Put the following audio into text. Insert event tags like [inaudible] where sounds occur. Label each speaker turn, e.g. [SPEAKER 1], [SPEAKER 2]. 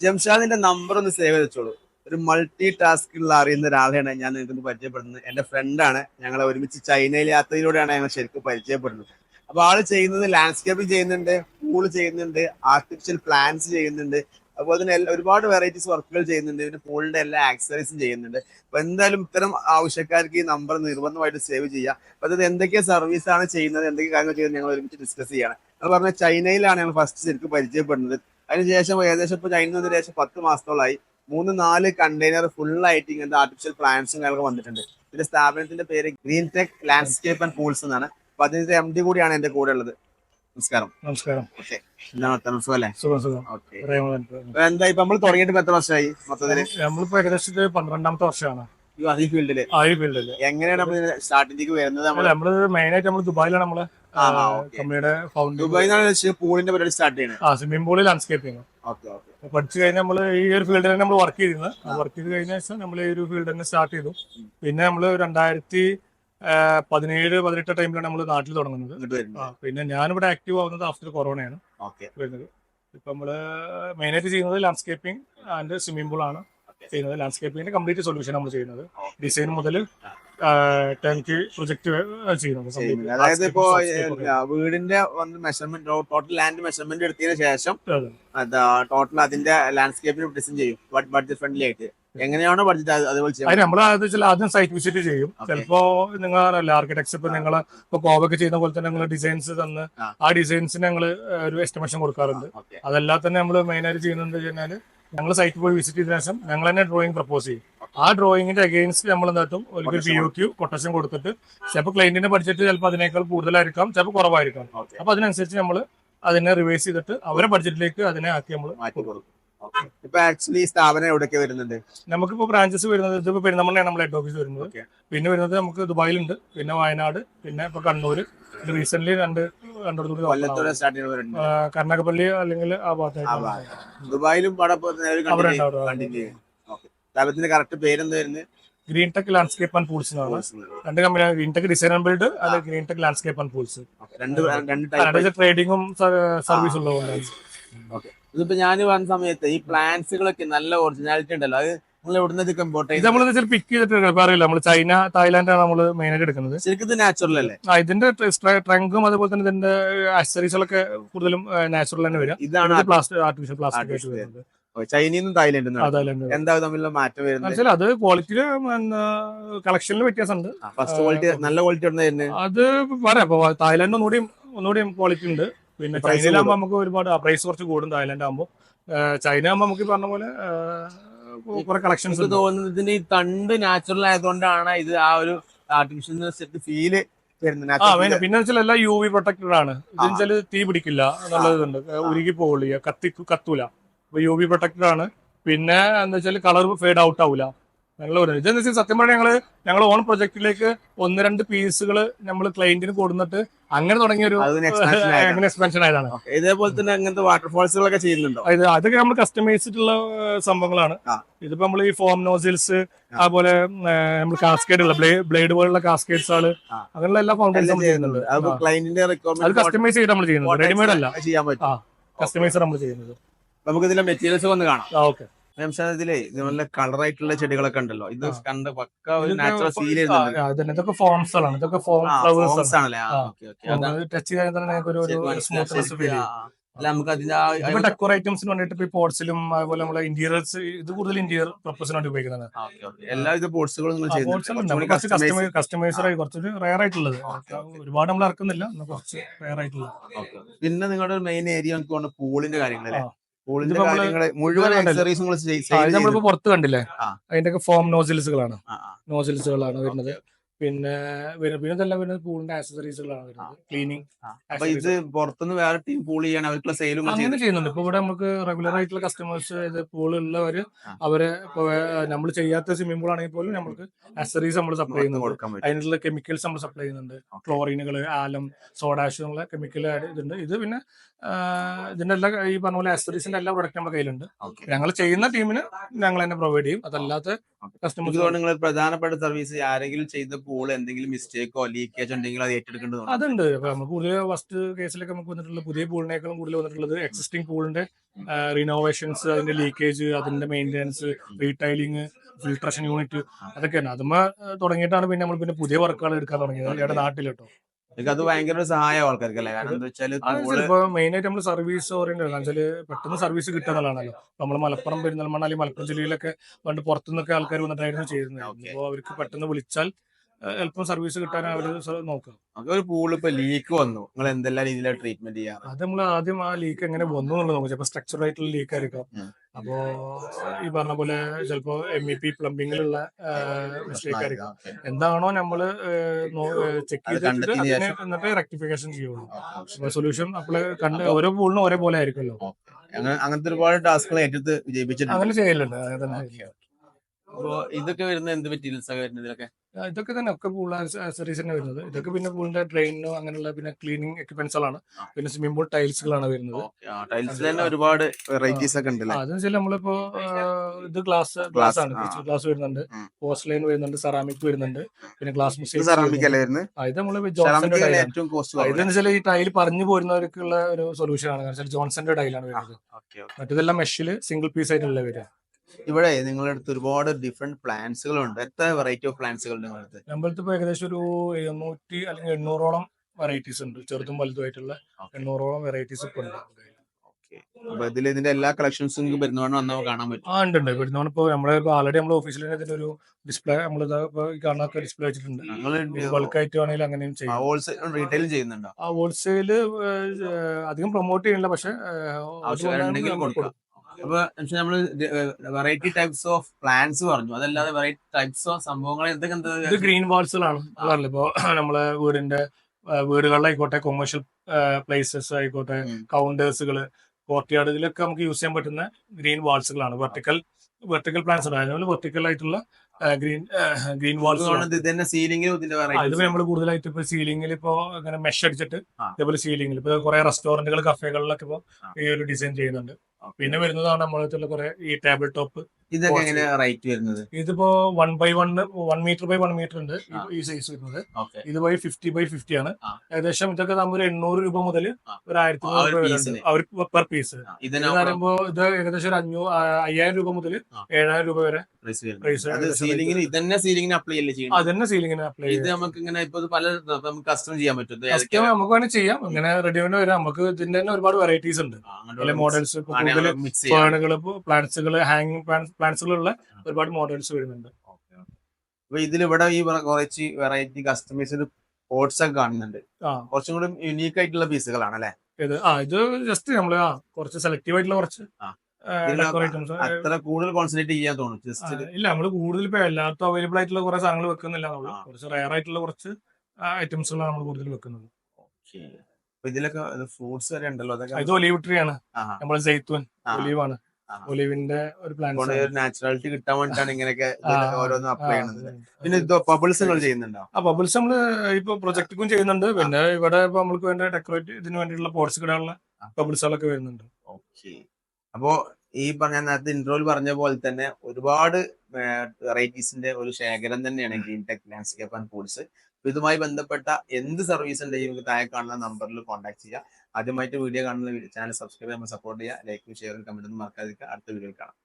[SPEAKER 1] ജംഷാദിന്റെ number ഒന്ന് save വെച്ചോളൂ. ഒരു മൾട്ടി ടാസ്കിലുള്ള അറിയുന്ന ഒരാളെയാണ് ഞാൻ നിങ്ങൾക്ക് പരിചയപ്പെടുന്നത് എന്റെ ഫ്രണ്ടാണ് ഞങ്ങൾ ഒരുമിച്ച് ചൈനയിൽ യാത്രയിലൂടെയാണ് ഞങ്ങൾ ശരിക്കും പരിചയപ്പെടുന്നത്. അപ്പൊ ആൾ ചെയ്യുന്നത് ലാൻഡ്സ്കേപ്പിംഗ് ചെയ്യുന്നുണ്ട് പൂൾ ചെയ്യുന്നുണ്ട് ആർട്ടിഫിഷ്യൽ പ്ലാന്റ്സ് ചെയ്യുന്നുണ്ട്. അതുപോലെ തന്നെ ഒരുപാട് വെറൈറ്റീസ് വർക്കുകൾ ചെയ്യുന്നുണ്ട്. പിന്നെ പൂളിന്റെ എല്ലാ ആക്സറീസും ചെയ്യുന്നുണ്ട്. അപ്പൊ എന്തായാലും ഇത്തരം ആവശ്യക്കാർക്ക് ഈ നമ്പർ നിർബന്ധമായിട്ട് സേവ് ചെയ്യുക അപ്പൊ അത് എന്തൊക്കെ സർവീസ് ആണ് ചെയ്യുന്നത് എന്തൊക്കെ കാര്യങ്ങൾ ചെയ്യുന്നത് ഞങ്ങൾ ഒരുമിച്ച് ഡിസ്കസ് ചെയ്യണം. അത് പറഞ്ഞ ചൈനയിലാണ് ഞങ്ങൾ ഫസ്റ്റ് ശരിക്കും പരിചയപ്പെടുന്നത്. അതിനുശേഷം ഏകദേശം ഇപ്പൊ ചൈനയിൽ നിന്ന് ഏകദേശം പത്ത് മാസത്തോളമായി മൂന്ന് നാല് കണ്ടെയ്നർ ഫുൾ ആയിട്ട് ഇങ്ങനത്തെ ആർട്ടിഫിഷ്യൽ പ്ലാന്റ്സും കാര്യങ്ങളൊക്കെ വന്നിട്ടുണ്ട്. ഇതിന്റെ സ്ഥാപനത്തിന്റെ പേര് green tech landscape and pools എന്നാണ്. അപ്പൊ അതിന്റെ എം ഡി കൂടിയാണ് എന്റെ കൂടെ ഉള്ളത്. നമസ്കാരം.
[SPEAKER 2] നമസ്കാരം.
[SPEAKER 1] എന്താ ഇപ്പൊ നമ്മൾ തുടങ്ങിയിട്ട് എത്ര വർഷമായി മൊത്തത്തിൽ?
[SPEAKER 2] നമ്മളിപ്പോ ഏകദേശം പന്ത്രണ്ടാമത്തെ വർഷമാണ്.
[SPEAKER 1] ഈ ഫീൽഡിൽ
[SPEAKER 2] ആ ഈ ഫീൽഡിൽ
[SPEAKER 1] എങ്ങനെയാണ് നമ്മൾ സ്റ്റാർട്ടിലേക്ക് വരുന്നത് നമ്മൾ
[SPEAKER 2] നമ്മൾ മെയിൻ ആയിട്ട് നമ്മൾ ദുബായിലാണ്
[SPEAKER 1] നമ്മൾ.
[SPEAKER 2] കമ്പനിയുടെ ഫൗണ്ടർ
[SPEAKER 1] പൂളിന്റെ പരിപാടി സ്റ്റാർട്ട് ചെയ്യുന്നത്
[SPEAKER 2] ആ സ്വിമ്മിംഗ് പൂളിൽ ലാൻഡ്സ്കേപ്പിംഗ് പഠിച്ചു കഴിഞ്ഞാൽ നമ്മൾ ഈ ഒരു ഫീൽഡിൽ തന്നെ നമ്മൾ വർക്ക് ചെയ്തിരുന്നത് വർക്ക് ചെയ്ത് കഴിഞ്ഞ ശേഷം നമ്മൾ ഈ ഒരു ഫീൽഡ് തന്നെ സ്റ്റാർട്ട് ചെയ്തു. പിന്നെ നമ്മൾ രണ്ടായിരത്തി പതിനേഴ് പതിനെട്ട് ടൈമിലാണ് നമ്മൾ നാട്ടിൽ തുടങ്ങുന്നത്. പിന്നെ ഞാനിവിടെ ആക്റ്റീവ് ആവുന്നത് ആഫ്റ്റർ കൊറോണയാണ് വരുന്നത്. ഇപ്പൊ നമ്മൾ മെയിനായിട്ട് ചെയ്യുന്നത് ലാൻഡ്സ്കേപ്പിംഗ് ആൻഡ് സ്വിമ്മിംഗ് പൂൾ ആണ്. ചെയ്യുന്നത് ലാൻഡ്സ്കേപ്പിംഗിന്റെ കംപ്ലീറ്റ് സൊല്യൂഷൻ നമ്മൾ ചെയ്യുന്നത്. ഡിസൈൻ മുതൽ ടെൻക്ക് പ്രൊജക്ട് ചെയ്യുന്നത്.
[SPEAKER 1] അതായത് ഇപ്പോ വീടിന്റെ മെഷർമെന്റ് ടോട്ടൽ ലാൻഡ് മെഷർമെന്റ് എടുത്തതിന് ശേഷം ടോട്ടൽ അതിന്റെ ലാൻഡ്സ്കേപ്പിന് ഡിസൈൻ ചെയ്യും. ബഡ്ജറ്റ് ഫ്രണ്ട്ലി ആയിട്ട്. എങ്ങനെയാണ് ബഡ്ജറ്റ് അതുപോലെ
[SPEAKER 2] നമ്മൾ ആദ്യം സൈറ്റ് വിസിറ്റ് ചെയ്യും. ചിലപ്പോ നിങ്ങൾ ആർക്കിടെക്ട്സ് ഇപ്പൊ നിങ്ങൾ ഇപ്പൊ കോവൊക്കെ ചെയ്യുന്ന പോലെ തന്നെ നിങ്ങൾ ഡിസൈൻസ് തന്ന്
[SPEAKER 1] ആ.
[SPEAKER 2] ഡിസൈൻസിന് ഞങ്ങൾ ഒരു എസ്റ്റിമേഷൻ കൊടുക്കാറുണ്ട്.
[SPEAKER 1] അതെല്ലാം
[SPEAKER 2] അതല്ലാതെ തന്നെ നമ്മൾ മെയിൻ ആയിട്ട് ചെയ്യുന്നത് എന്താ കഴിഞ്ഞാൽ ഞങ്ങൾ സൈറ്റ് പോയി വിസിറ്റ് ചെയ്തതിനു ശേഷം ഞങ്ങൾ തന്നെ ഡ്രോയിങ് പ്രപ്പോസ് ചെയ്യും. ആ ഡ്രോയിങ്ങിന്റെ അഗെയിൻസ്റ്റ് നമ്മൾ എന്താട്ടും ഒരു പി ഒ ക്യൂ കൊട്ടേഷൻ കൊടുത്തിട്ട് ചിലപ്പോൾ ക്ലൈന്റിന്റെ ബഡ്ജറ്റ് ചിലപ്പോൾ അതിനേക്കാൾ കൂടുതലായിരിക്കാം ചിലപ്പോൾ കുറവായിരിക്കാം. അപ്പൊ അതിനനുസരിച്ച് നമ്മൾ അതിനെ റിവേഴ്സ് ചെയ്തിട്ട് അവരെ ബഡ്ജറ്റിലേക്ക് അതിനെ ആക്കി നമ്മൾ
[SPEAKER 1] മാറ്റി കൊടുക്കും. ഇപ്പൊ ആക്ച്വലി സ്ഥാപനം എവിടെയൊക്കെ വരുന്നുണ്ട്?
[SPEAKER 2] നമുക്കിപ്പോ ബ്രാഞ്ചസ് വരുന്നത് ഇതിപ്പോ പെരുന്നമ്മളാണ് നമ്മുടെ ഹെഡ് ഓഫീസ് വരുന്നത്. പിന്നെ വരുന്നത് നമുക്ക് ദുബായിലുണ്ട്. പിന്നെ വയനാട് പിന്നെ ഇപ്പൊ കണ്ണൂര്. റീസെന്റ് രണ്ട് രണ്ടിടത്തൂടി
[SPEAKER 1] കൊല്ലത്തോടെ സ്റ്റാർട്ട്
[SPEAKER 2] കർണാകപ്പള്ളി അല്ലെങ്കിൽ ആ ഭാഗത്തായിട്ട്
[SPEAKER 1] ദുബായിലും അവിടെ. സ്ഥാപനത്തിന്റെ കറക്റ്റ് പേരെന്ത് വരുന്നത്?
[SPEAKER 2] Green tech landscape and pools രണ്ട് കമ്പനിയാണ് green tech design and build അത് green tech landscape and pools
[SPEAKER 1] ട്രേഡിംഗും രണ്ട്
[SPEAKER 2] ട്രേഡിങ്ങും സർവീസ് ഉള്ളതുകൊണ്ടാണ്.
[SPEAKER 1] ഓക്കെ ഇതിപ്പോ ഞാൻ വന്ന സമയത്ത് ഈ പ്ലാന്റ്സുകളൊക്കെ നല്ല ഒറിജിനാലിറ്റി ഉണ്ടല്ലോ. അത് നമ്മൾ എവിടുന്ന് ഇതൊക്കെ ഇമ്പോർട്ട്
[SPEAKER 2] ഇത് നമ്മൾ പിക്ക് ചെയ്തിട്ട് അറിയില്ല. നമ്മൾ ചൈന തായ്ലാന്റ് ആണ് നമ്മൾ മെയിൻ ആയിട്ട് എടുക്കുന്നത്.
[SPEAKER 1] ശരിക്കും ഇത് നാച്ചുറൽ അല്ലേ?
[SPEAKER 2] ആ ഇതിന്റെ ട്രങ്കും അതുപോലെ തന്നെ ഇതിന്റെ ആക്സറീസുകളൊക്കെ കൂടുതലും നാച്ചുറൽ തന്നെ വരും.
[SPEAKER 1] ഇതാണ്
[SPEAKER 2] പ്ലാസ്റ്റിക് ആർട്ടിഫിഷ്യൽ പ്ലാസ്റ്റിക് ആയിട്ട്. വരുന്നത്.
[SPEAKER 1] ചൈനയിൽ നിന്നും തായ്ലൻഡിൽ നിന്നും.
[SPEAKER 2] അതായത്
[SPEAKER 1] എന്താ തമ്മിലുള്ള മാറ്റം വരുന്നത്?
[SPEAKER 2] അത് ക്വാളിറ്റിയിൽ കളക്ഷനിൽ വ്യത്യാസമുണ്ട്.
[SPEAKER 1] ഫസ്റ്റ് ക്വാളിറ്റി നല്ല ക്വാളിറ്റി
[SPEAKER 2] അത് പറയാം. തായ്ലാന്റ് ഒന്നുകൂടി ഒന്നുകൂടി ക്വാളിറ്റി ഉണ്ട്. പിന്നെ ചൈനയിലാകുമ്പോൾ നമുക്ക് ഒരുപാട് പ്രൈസ് കുറച്ച് കൂടും തായ്ലാന്റ് ആകുമ്പോൾ ചൈന ആകുമ്പോൾ നമുക്ക് പറഞ്ഞ പോലെ കുറെ കളക്ഷൻസ്
[SPEAKER 1] തോന്നുന്നത് ഇതിന്റെ ഈ തണ്ട് നാച്ചുറൽ ആയതുകൊണ്ടാണ് ഇത് ആ ഒരു ആർട്ടിഫിഷ്യൽ ഫീൽ വരുന്നത്.
[SPEAKER 2] പിന്നെ വെച്ചാൽ എല്ലാം യു വി പ്രൊട്ടക്റ്റഡ് ആണ്. ഇതെന്ന് വെച്ചാൽ തീ പിടിക്കില്ല എന്നുള്ളതുണ്ട് ഉരുകി പോകില്ല കത്തി കത്തൂല. അപ്പൊ യു വി പ്രൊട്ടക്റ്റഡ് ആണ്. പിന്നെ എന്താ വെച്ചാൽ കളർ ഫേഡ് ഔട്ട് ആവില്ല നല്ല ഒരു ഇതെന്ന് വെച്ചാൽ സത്യം പറഞ്ഞാൽ ഞങ്ങൾ ഞങ്ങൾ ഓൺ പ്രൊജക്റ്റിലേക്ക് ഒന്ന് രണ്ട് പീസുകൾ നമ്മൾ ക്ലയന്റിന് കൊടുത്തിട്ട് അങ്ങനെ തുടങ്ങിയ ഒരു. അങ്ങനെ എക്സ്പെൻഷൻ ആയതാണ്.
[SPEAKER 1] ഇതേപോലെ തന്നെ അങ്ങനത്തെ വാട്ടർഫോൾസുകളൊക്കെ ചെയ്യുന്നുണ്ടോ?
[SPEAKER 2] ഇത് അതൊക്കെ നമ്മൾ കസ്റ്റമൈസ്ഡുള്ള സംഭവങ്ങളാണ്. ഇതിപ്പോ നമ്മൾ ഈ ഫോം നോസിൽസ് അതുപോലെ നമ്മൾ കാസ്കേഡ് ഉള്ള ബ്ലേഡ് പോലുള്ള കാസ്കേഡ്സ് ആണ്
[SPEAKER 1] ആ.
[SPEAKER 2] അങ്ങനെയുള്ള എല്ലാ നമ്മൾ
[SPEAKER 1] ചെയ്യുന്നുണ്ട്. അത്
[SPEAKER 2] കസ്റ്റമൈസ് ചെയ്ത് നമ്മൾ ചെയ്യുന്നത്. റെഡിമെയ്ഡ് അല്ല. കസ്റ്റമൈസ് നമ്മൾ ചെയ്യുന്നത്.
[SPEAKER 1] നമുക്ക് ഇതിലെ മെറ്റീരിയൽസ് വന്ന് കാണാം.
[SPEAKER 2] ഓക്കെ.
[SPEAKER 1] ഇതിലെ ഇത് നല്ല കളർ ആയിട്ടുള്ള ചെടികളൊക്കെ ഉണ്ടല്ലോ. ഇത്. കണ്ട് പക്ക ഒരു നാച്ചുറൽ ഫീൽ ചെയ്യുന്നുണ്ട്
[SPEAKER 2] ഇതൊക്കെ ഫോംസുകളാണ് ഇതൊക്കെ ഫോം ഫ്ലവേഴ്സ്
[SPEAKER 1] ആണല്ലേ.
[SPEAKER 2] ടച്ച് ചെയ്താൽ തന്നെ ഒരു സ്മൂത്ത്നെസ് ഫീൽ ചെയ്യും
[SPEAKER 1] നമുക്ക് അതിന്റെ ആ-
[SPEAKER 2] ഇപ്പൊ ഡെക്കോർ ഐറ്റംസിന് വേണ്ടിയിട്ട് ഇപ്പൊ പോർട്സിലും അതുപോലെ നമ്മളെ ഇത് കൂടുതൽ ഇന്റീരിയർ പർപ്പസിന് വേണ്ടി ഉപയോഗിക്കുന്നത്.
[SPEAKER 1] പോർട്സുകളും
[SPEAKER 2] കുറച്ച് കസ്റ്റമൈസർ ആയി കുറച്ചൊരു റയർ ആയിട്ടുള്ളത്. ഒരുപാട് നമ്മൾ ഇറക്കുന്നില്ല കുറച്ച് റയർ ആയിട്ടുള്ളത്.
[SPEAKER 1] പിന്നെ നിങ്ങളുടെ മെയിൻ ഏരിയ നമുക്ക് പൂളിന്റെ കാര്യങ്ങളല്ലേ. പൂളിന്റെ കാര്യങ്ങൾ മുഴുവൻ
[SPEAKER 2] ഇത്
[SPEAKER 1] ആക്സറീസ് നിങ്ങൾ
[SPEAKER 2] ആ, നമ്മളിപ്പോ പുറത്ത് കണ്ടില്ലേ. അതിന്റെ ഒക്കെ ഫോം നോസിൽസുകളാണ് നോസിൽസുകളാണ് വരുന്നത്. പിന്നെ ഇതെല്ലാം വരുന്നത് പൂളിന്റെ ആക്സസറീസുകളാണ് വരുന്നത്. ക്ലീനിങ്
[SPEAKER 1] അപ്പൊ ഇത് പുറത്തുനിന്ന് വേറെ ടീം പൂൾ ചെയ്യാൻ അവർക്കുള്ള സെയിലും
[SPEAKER 2] അങ്ങനെ ചെയ്യുന്നുണ്ട്. ഇപ്പൊ ഇവിടെ നമുക്ക് റെഗുലർ ആയിട്ടുള്ള കസ്റ്റമേഴ്സ് ഇത് പൂൾ ഉള്ളവര് അവർ ഇപ്പൊ നമ്മൾ ചെയ്യാത്ത സ്വിമ്മിംഗ് പൂൾ ആണെങ്കിൽ പോലും നമുക്ക് ആക്സസറീസ് നമ്മൾ സപ്ലൈ ചെയ്യുന്നുണ്ട്. അതിനുള്ള കെമിക്കൽസ് നമ്മൾ സപ്ലൈ ചെയ്യുന്നുണ്ട്. ക്ലോറിനുകൾ ആലം സോഡാഷ് എന്നുള്ള കെമിക്കൽ ഇതുണ്ട്. ഇത് പിന്നെ ഇതിന്റെ എല്ലാ ഈ പറഞ്ഞ പോലെ ആക്സസറീസിന്റെ എല്ലാ പ്രൊഡക്റ്റ് നമ്മുടെ കയ്യിലുണ്ട്. ഞങ്ങൾ ചെയ്യുന്ന ടീമിന് ഞങ്ങൾ തന്നെ പ്രൊവൈഡ് ചെയ്യും. അതല്ലാത്ത കസ്റ്റമേഴ്സ്
[SPEAKER 1] പ്രധാനപ്പെട്ട സർവീസ് ആരെങ്കിലും ചെയ്ത പൂൾ എന്തെങ്കിലും മിസ്റ്റേക്കോ ലീക്കേജ് ഉണ്ടെങ്കിൽ അത് ഏറ്റെടുക്കേണ്ടതുണ്ട്
[SPEAKER 2] അതുണ്ട്. നമുക്ക് പുതിയ ഫസ്റ്റ് കേസിലൊക്കെ നമുക്ക് വന്നിട്ടുള്ള പുതിയ പൂളിനേക്കാളും കൂടുതൽ വന്നിട്ടുള്ളത് എക്സിസ്റ്റിംഗ് പൂളിന്റെ റിനോവേഷൻസ് അതിന്റെ ലീക്കേജ് അതിന്റെ മെയിന്റെനൻസ് റീടൈലിംഗ് ഫിൽട്രേഷൻ യൂണിറ്റ് അതൊക്കെയാണ്. അതുമ്മ തുടങ്ങിയിട്ടാണ് പിന്നെ നമ്മൾ പിന്നെ പുതിയ വർക്കുകൾ എടുക്കാൻ തുടങ്ങിയത്. ഇവിടെ നാട്ടിൽ കേട്ടോ
[SPEAKER 1] അത് ഭയങ്കര ഒരു സഹായം ആൾക്കാർക്ക് അല്ലേ? കാരണം എന്താ വെച്ചാൽ
[SPEAKER 2] ഇപ്പൊ മെയിൻ ആയിട്ട് നമ്മൾ സർവീസ് ഓറിയന്റഡ് കാരണം വെച്ചാൽ പെട്ടെന്ന് സർവീസ് കിട്ടുക എന്നുള്ളതാണല്ലോ. നമ്മൾ മലപ്പുറം പെരുന്തൽമണ്ണ അല്ലെങ്കിൽ മലപ്പുറം ജില്ലയിലൊക്കെ പണ്ട് പുറത്തുനിന്നൊക്കെ ആൾക്കാർ വന്നിട്ടായിരുന്നു ചെയ്യുന്നത്. അപ്പോൾ അവർക്ക് പെട്ടെന്ന് വിളിച്ചാൽ എളുപ്പം സർവീസ് കിട്ടാൻ അവർ നോക്കുക
[SPEAKER 1] ഒരു പൂൾ ഇപ്പൊ ലീക്ക് വന്നു. നിങ്ങൾ എന്തെല്ലാം രീതിയിലാണ് ട്രീറ്റ്മെന്റ് ചെയ്യാറ്?
[SPEAKER 2] അത് നമ്മൾ ആദ്യം ആ ലീക്ക് എങ്ങനെ വന്നു എന്നുള്ളത് നോക്കും. ചിലപ്പോൾ സ്ട്രക്ചർ ആയിട്ടുള്ള ലീക്ക് ആയിരിക്കും. അപ്പോ ഈ പറഞ്ഞ പോലെ ചിലപ്പോ എം ഇ പി പ്ലംബിങ്ങിലുള്ള മിസ്റ്റേക്ക് ആയിരിക്കും. എന്താണോ നമ്മൾ ചെക്ക് ചെയ്തിട്ട് അതിനെ? എന്നിട്ട് റെക്ടിഫിക്കേഷൻ ചെയ്യുള്ളൂ. അപ്പൊ സൊല്യൂഷൻ അപ്പോൾ കണ്ട് ഓരോ പൂളിനും ഒരേപോലെ ആയിരിക്കുമല്ലോ.
[SPEAKER 1] അങ്ങനെ അങ്ങനത്തെ ഒരുപാട് ടാസ്കുകൾ ഏറ്റെടുത്ത് വിജയിപ്പിച്ചിട്ടുണ്ട്.
[SPEAKER 2] അങ്ങനെ ചെയ്യലുണ്ട് അങ്ങനെ തന്നെ
[SPEAKER 1] Okay, okay. അപ്പൊ ഇതൊക്കെ വരുന്ന എന്ത് മെറ്റീരിയൽസ് വരുന്നത് ഇതിലൊക്കെ?
[SPEAKER 2] ഇതൊക്കെ തന്നെ ഒക്കെ പൂൾ ആക്സറീസ് തന്നെ വരുന്നത്. ഇതൊക്കെ പിന്നെ പൂളിന്റെ ഡ്രെയിനോ അങ്ങനെയുള്ള പിന്നെ ക്ലീനിങ് എക്യുപ്മെന്റ്സുകളാണ് പിന്നെ സ്വിമ്മിംഗ് പൂൾ ടൈൽസുകളാണ് വരുന്നത്.
[SPEAKER 1] ടൈൽസിൽ തന്നെ ഒരുപാട് വെറൈറ്റീസ് ഒക്കെ ഉണ്ടല്ലേ?
[SPEAKER 2] ആ, അതെന്ന് വെച്ചാൽ നമ്മളിപ്പോ ഇത് ഗ്ലാസ് ഗ്ലാസ് ആണ്. ഗ്ലാസ് വരുന്നുണ്ട്. പോസ്റ്റ്ലൈൻ വരുന്നുണ്ട് സെറാമിക് വരുന്നുണ്ട്. പിന്നെ ഗ്ലാസ്
[SPEAKER 1] ഇത് സെറാമിക് അല്ലേ വരുന്നത്?
[SPEAKER 2] ഇത്
[SPEAKER 1] നമ്മൾ
[SPEAKER 2] ജോൺസന്റെ ടൈലാണ്
[SPEAKER 1] ഏറ്റവും കോസ്റ്റ്
[SPEAKER 2] ഇതെന്ന് വെച്ചാൽ ഈ ടൈൽ പറഞ്ഞു പോരുന്നവർക്കുള്ള ഒരു സൊല്യൂഷൻ ആണ്. കാരണം ജോൺസന്റെ ടൈലാണ് വരുന്നത്. മറ്റേതെല്ലാം മെഷിൽ സിംഗിൾ പീസ് ആയിട്ടുള്ള വരിക.
[SPEAKER 1] ഇവിടെ നിങ്ങളുടെ അടുത്ത് ഒരുപാട് ഡിഫറെന്റ് പ്ലാന്റ്സുകൾ ഉണ്ട് എത്ര വെറൈറ്റി ഓഫ് പ്ലാന്റ്സുകൾ നിങ്ങളുടെ അടുത്ത്?
[SPEAKER 2] നമ്മളടുത്ത് ഇപ്പൊ ഏകദേശം ഒരു എഴുന്നൂറ്റി അല്ലെങ്കിൽ എണ്ണൂറോളം വെറൈറ്റീസ് ഉണ്ട്. ചെറുതും വലുതുമായിട്ടുള്ള എണ്ണൂറോളം വെറൈറ്റീസ് ഇപ്പൊ ഉണ്ട്.
[SPEAKER 1] അപ്പൊ ഇതിൽ ഇതിന്റെ എല്ലാ കളക്ഷൻസും പെരുന്നോണം വന്നോ കാണാൻ പറ്റും.
[SPEAKER 2] ആ ഉണ്ട് ഉണ്ട്. പെരുന്നോണം ഇപ്പൊ നമ്മളെ ആൾറെഡി നമ്മുടെ ഓഫീസിൽ തന്നെ ഇതിന്റെ ഒരു ഡിസ്പ്ലേ നമ്മൾ കാണാൻ ഡിസ്പ്ലേ വെച്ചിട്ടുണ്ട്. ബൾക്കായിട്ട് വേണമെങ്കിൽ അങ്ങനെയും ചെയ്യും.
[SPEAKER 1] ഹോൾസെയിൽ റീറ്റെയിൽ ചെയ്യുന്നുണ്ടോ?
[SPEAKER 2] ആ ഹോൾസെയിൽ അധികം പ്രൊമോട്ട് ചെയ്യുന്നില്ല. പക്ഷെ
[SPEAKER 1] കൊടുക്കാം. അപ്പൊ നമ്മൾ വെറൈറ്റി ടൈപ്സ് ഓഫ് പ്ലാന്റ്സ് പറഞ്ഞു. അതല്ലാതെ വെറൈറ്റി ടൈപ്സ് ഓഫ് സംഭവങ്ങൾ എന്തൊക്കെ
[SPEAKER 2] ഇത് ഗ്രീൻ വാൾസുകളാണ് അതല്ല ഇപ്പോ [clears throat] നമ്മളെ വീടിന്റെ വീടുകളിലായിക്കോട്ടെ കൊമേഴ്ഷ്യൽ പ്ലേസസ് ആയിക്കോട്ടെ. കൗണ്ടേഴ്സുകൾ കോർട്ട്യാർഡ് ഇതിലൊക്കെ നമുക്ക് യൂസ് ചെയ്യാൻ പറ്റുന്ന ഗ്രീൻ വാൾസുകളാണ് വെർട്ടിക്കൽ വെർട്ടിക്കൽ പ്ലാന്റ്സ് ഉണ്ടായിരുന്നു വെർട്ടിക്കൽ ആയിട്ടുള്ള ഗ്രീൻ ഗ്രീൻ വാൾസ്
[SPEAKER 1] ഇത് തന്നെ സീലിംഗിലും ഇതിന്റെ
[SPEAKER 2] ഇത്
[SPEAKER 1] വെറൈറ്റി
[SPEAKER 2] നമ്മൾ കൂടുതലായിട്ട് ഇപ്പൊ സീലിംഗിൽ ഇപ്പോ അങ്ങനെ മെഷ് അടിച്ചിട്ട്. ഇതേപോലെ സീലിംഗിൽ ഇപ്പൊ കുറെ റെസ്റ്റോറന്റുകൾ കഫേകളിലൊക്കെ ഇപ്പൊ ഈ ഒരു ഡിസൈൻ ചെയ്യുന്നുണ്ട്. പിന്നെ വരുന്നതാണ് നമ്മളെ കുറെ ഈ ടേബിൾ ടോപ്പ്
[SPEAKER 1] ഇതൊക്കെ എങ്ങനെ റേറ്റ് വരുന്നത്?
[SPEAKER 2] ഇതിപ്പോ one by one one metre by one metre ഉണ്ട് ഈ- സൈസ് വരുന്നത്. ഇത് ബൈ ഫിഫ്റ്റി ബൈ ഫിഫ്റ്റി ആണ്. ഏകദേശം ഇതൊക്കെ നമ്മൾ ഒരു എണ്ണൂറ് രൂപ മുതൽ. ഒരു ആയിരത്തി. അവർക്ക് പെർ പീസ്
[SPEAKER 1] ഇതെന്ന്
[SPEAKER 2] ഇത് പറയുമ്പോ ഇത് ഏകദേശം ഒരു അഞ്ഞൂ അയ്യായിരം രൂപ മുതൽ. ഏഴായിരം രൂപ വരെ
[SPEAKER 1] സീലിംഗിന് ഇതന്നെ സീലിംഗിന് അപ്ലൈ അല്ലേ ചെയ്യണം
[SPEAKER 2] അതന്നെ സീലിംഗിന് അപ്ലൈ
[SPEAKER 1] ഇത് നമുക്ക് ഇങ്ങനെ ഇപ്പൊ പല നമുക്ക് കസ്റ്റം ചെയ്യാൻ പറ്റും.
[SPEAKER 2] കസ്റ്റം? നമുക്ക് വേണമെങ്കിൽ ചെയ്യാം. ഇങ്ങനെ റെഡിമെയ്ഡ് വരാം നമുക്ക് ഇതിന്റെ തന്നെ ഒരുപാട് വെറൈറ്റീസ് ഉണ്ട്. മോഡൽസ്
[SPEAKER 1] ചെയ്യാം.
[SPEAKER 2] ഫേണുകൾ പ്ലാന്റ്സുകൾ ഹാങ്ങിങ് പ്ലാന്റ്സുകളുള്ള ഒരുപാട് മോഡൽസ് വരുന്നുണ്ട്.
[SPEAKER 1] അപ്പൊ ഇതിലിവിടെ ഈ കുറച്ച് വെറൈറ്റി കസ്റ്റമൈസ്ഡ് പോർട്സ് ഒക്കെ കാണുന്നുണ്ട്. കുറച്ചും കൂടി യുണീക്ക് ആയിട്ടുള്ള പീസുകളാണ് അല്ലെ?
[SPEAKER 2] ഇത് ആ ഇത് ജസ്റ്റ് നമ്മൾ ആ കുറച്ച് സെലക്റ്റീവ് ആയിട്ടുള്ള കുറച്ച്. ഇതിൽ
[SPEAKER 1] അത്ര കൂടുതൽ കോൺസെൻട്രേറ്റ് ചെയ്യാൻ തോന്നും ജസ്റ്റ്
[SPEAKER 2] ഇല്ല നമ്മൾ കൂടുതൽ ഇപ്പൊ എല്ലാവർക്കും അവൈലബിൾ ആയിട്ടുള്ള കുറെ സാധനങ്ങൾ വെക്കുന്നില്ല
[SPEAKER 1] നമ്മൾ.
[SPEAKER 2] കുറച്ച് റയർ ആയിട്ടുള്ള കുറച്ച് ഐറ്റംസുകളാണ് നമ്മൾ കൂടുതൽ വെക്കുന്നത്.
[SPEAKER 1] അപ്പൊ ഇതിലൊക്കെ ഫ്രൂട്ട്സ് വരെ ഉണ്ടല്ലോ അതൊക്കെ
[SPEAKER 2] ഇത് ഒലീവ് ട്രീ ആണ്. നമ്മൾ
[SPEAKER 1] ആ.
[SPEAKER 2] ഒലീവ് ആണ്. ഒലീവിന്റെ ഒരു പ്ലാന്റ്
[SPEAKER 1] നാച്ചുറാലിറ്റി കിട്ടാൻ വേണ്ടിയിട്ടാണ് ഇങ്ങനെയൊക്കെ ഓരോന്ന് അപ്ലൈ ചെയ്യുന്നത്. പിന്നെ ഇതോ ബബിൾസ് നിങ്ങൾ ചെയ്യുന്നുണ്ടോ?
[SPEAKER 2] ആ ബബിൾസ് നമ്മൾ ഇപ്പൊ പ്രൊജക്ടിക്കും ചെയ്യുന്നുണ്ട്. പിന്നെ ഇവിടെ ഇപ്പൊ നമ്മൾക്ക് വേണ്ട ഡെക്കറേറ്റ് ഇതിന് വേണ്ടിയിട്ടുള്ള പോർട്സ് കിടാനുള്ള ബബിൾസുകളൊക്കെ വരുന്നുണ്ട്.
[SPEAKER 1] ഓക്കെ അപ്പോ ഈ പറഞ്ഞ നേരത്തെ ഇൻട്രോയിൽ പറഞ്ഞ പോലെ തന്നെ ഒരുപാട് വെറൈറ്റീസിന്റെ ഒരു ശേഖരം തന്നെയാണ് green tech landscape and foods ഇതുമായി ബന്ധപ്പെട്ട എന്ത് സർവീസ് ഉണ്ടെങ്കിലും നമുക്ക് താഴെ കാണുന്ന നമ്പറിൽ കോൺടാക്ട് ചെയ്യുക ആദ്യമായിട്ട് വീഡിയോ കാണുന്ന ചാനൽ സബ്സ്ക്രൈബ് ചെയ്യുമ്പോൾ സപ്പോർട്ട് ചെയ്യുക. ലൈക്കും ഷെയറും കമന്റ് മറക്കാതിരിക്കുക. അടുത്ത വീഡിയോയിൽ കാണാം.